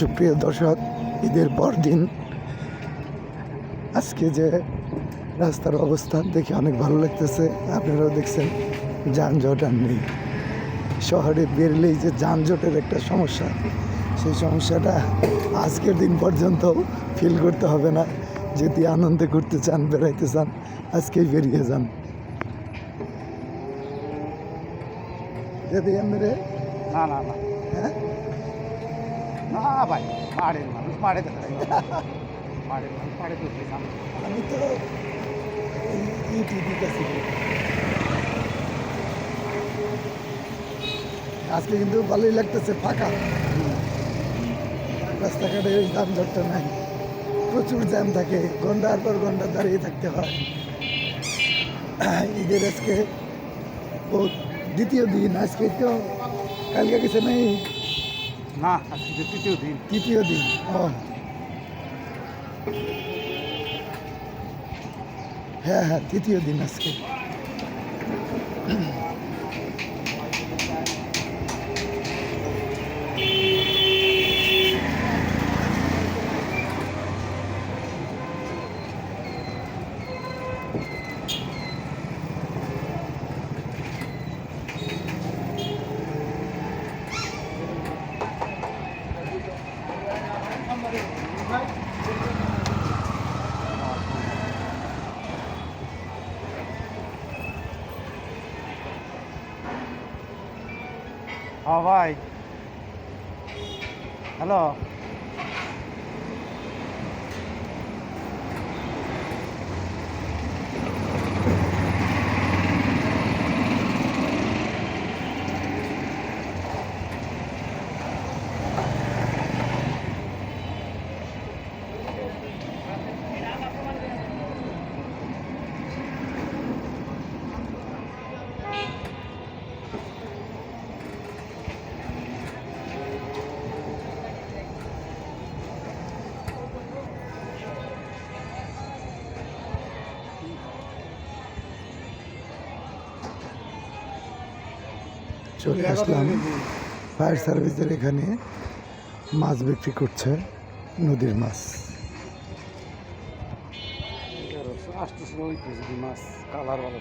সুপ্রিয় দর্শক ঈদের পর দিন আজকে যে রাস্তার অবস্থা দেখে অনেক ভালো লাগতেছে। আপনারাও দেখছেন যানজট আর নেই। শহরে বেরলেই যে যানজটের একটা সমস্যা সেই সমস্যাটা আজকের দিন পর্যন্ত ফিল করতে হবে না। যদি আনন্দে করতে চান বেড়াইতে চান আজকেই বেরিয়ে যান। যদি আমরা না না না। হ্যাঁ? ভাই পাহাড়ের মানুষ পাহাড়ে যায় পাহাড়ের মানুষ পাহাড়ে তো আমি তো আজকে কিন্তু ভালোই লাগতেছে, ফাঁকা। রাস্তাঘাটে ওই যানজটটা নাই। প্রচুর জ্যাম থাকে, ঘণ্টার পর ঘণ্টা দাঁড়িয়ে থাকতে হয়। ঈদের আজকে ও দ্বিতীয় দিন, আজকে তো কালকে কিছু নেই। না আজকে তৃতীয় দিন। তৃতীয় দিন ও। হ্যাঁ হ্যাঁ তৃতীয় দিন আজকে। হ্যাঁ ভাই। হ্যালো? চলে আসলাম। ফায়ার সার্ভিসের এখানে মাছ বিক্রি করছে নদীর মাছ। মাছ কালার ভালো